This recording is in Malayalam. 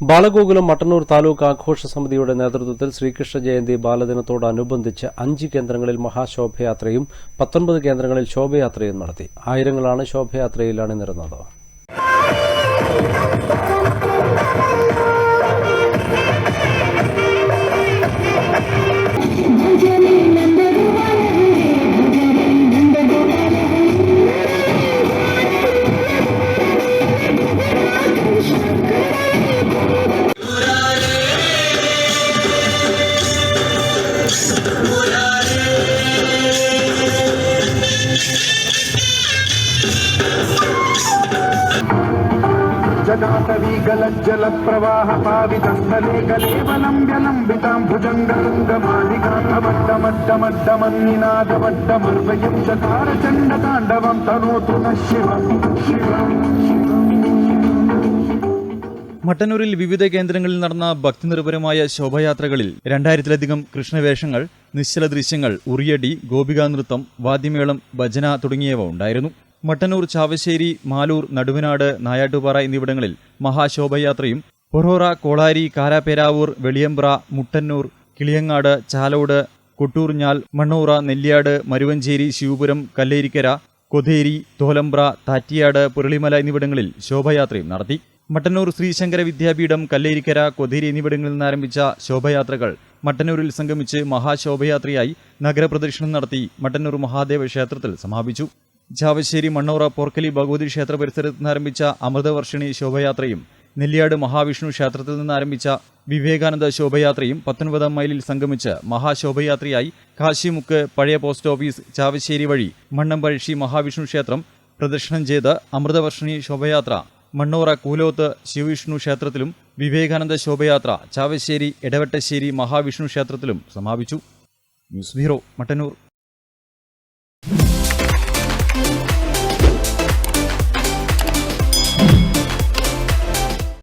ബാലഗോകുലം മട്ടന്നൂർ താലൂക്ക് ആഘോഷ സമിതിയുടെ നേതൃത്വത്തിൽ ശ്രീകൃഷ്ണ ജയന്തി ബാലദിനത്തോടനുബന്ധിച്ച് അഞ്ച് കേന്ദ്രങ്ങളിൽ മഹാശോഭയാത്രയും പത്തൊൻപത് കേന്ദ്രങ്ങളിൽ ശോഭയാത്രയും നടത്തി. ആയിരങ്ങളാണ് ശോഭയാത്രയിൽ അണിനിരുന്നത് जटाटवीगलज्जलप्रवाह पावितस्थले कलेवलम्ब्यलम्बितां भुजङ्गरङ्गमालिकाभवड्डमड्डमड्डमन्निनादवड्डमर्वयं चकारचण्डताण्डवं तनोतु नः शिवम् शिवम् മട്ടന്നൂരിൽ വിവിധ കേന്ദ്രങ്ങളിൽ നടന്ന ഭക്തിനിർഭരമായ ശോഭയാത്രകളിൽ രണ്ടായിരത്തിലധികം കൃഷ്ണവേഷങ്ങൾ നിശ്ചല ദൃശ്യങ്ങൾ ഉറിയടി ഗോപികാ നൃത്തം വാദ്യമേളം ഭജന തുടങ്ങിയവ ഉണ്ടായിരുന്നു മട്ടന്നൂർ ചാവശ്ശേരി മാലൂർ നടുവനാട് നായാട്ടുപാറ എന്നിവിടങ്ങളിൽ മഹാശോഭയാത്രയും പൊറോറ കോളാരി കാരാപേരാവൂർ വെളിയമ്പ്ര മുട്ടന്നൂർ കിളിയങ്ങാട് ചാലോട് കൊട്ടൂർഞ്ഞാൽ മണ്ണൂറ നെല്ലിയാട് മരുവഞ്ചേരി ശിവപുരം കല്ലേരിക്കര കൊതേരി തോലമ്പ്ര താറ്റിയാട് പുരളിമല എന്നിവിടങ്ങളിൽ ശോഭയാത്രയും നടത്തി. മട്ടന്നൂർ ശ്രീശങ്കര വിദ്യാപീഠം കല്ലേരിക്കര കൊതേരി എന്നിവിടങ്ങളിൽ നിന്ന് ആരംഭിച്ച ശോഭയാത്രകൾ മട്ടന്നൂരിൽ സംഗമിച്ച് മഹാശോഭയാത്രയായി നഗരപ്രദക്ഷിണം നടത്തി മട്ടന്നൂർ മഹാദേവ ക്ഷേത്രത്തിൽ സമാപിച്ചു. ചാവശ്ശേരി മണ്ണൂറ പോർക്കലി ഭഗവതി ക്ഷേത്ര പരിസരത്ത് നിന്ന് ആരംഭിച്ച അമൃതവർഷിണി ശോഭയാത്രയും നെല്ലിയാട് മഹാവിഷ്ണു ക്ഷേത്രത്തിൽ നിന്ന് ആരംഭിച്ച വിവേകാനന്ദ ശോഭയാത്രയും പത്തൊൻപതാം മൈലിൽ സംഗമിച്ച് മഹാശോഭയാത്രയായി കാശിമുക്ക് പഴയ പോസ്റ്റ് ഓഫീസ് ചാവശ്ശേരി വഴി മണ്ണമ്പഴശ്ശി മഹാവിഷ്ണു ക്ഷേത്രം പ്രദർശനം ചെയ്ത് അമൃതവർഷിണി ശോഭയാത്ര മണ്ണോറ കൂലോത്ത് ശിവവിഷ്ണു ക്ഷേത്രത്തിലും വിവേകാനന്ദ ശോഭയാത്ര ചാവശ്ശേരി ഇടവട്ടശ്ശേരി മഹാവിഷ്ണു ക്ഷേത്രത്തിലും സമാപിച്ചു. News bureau Mattannur.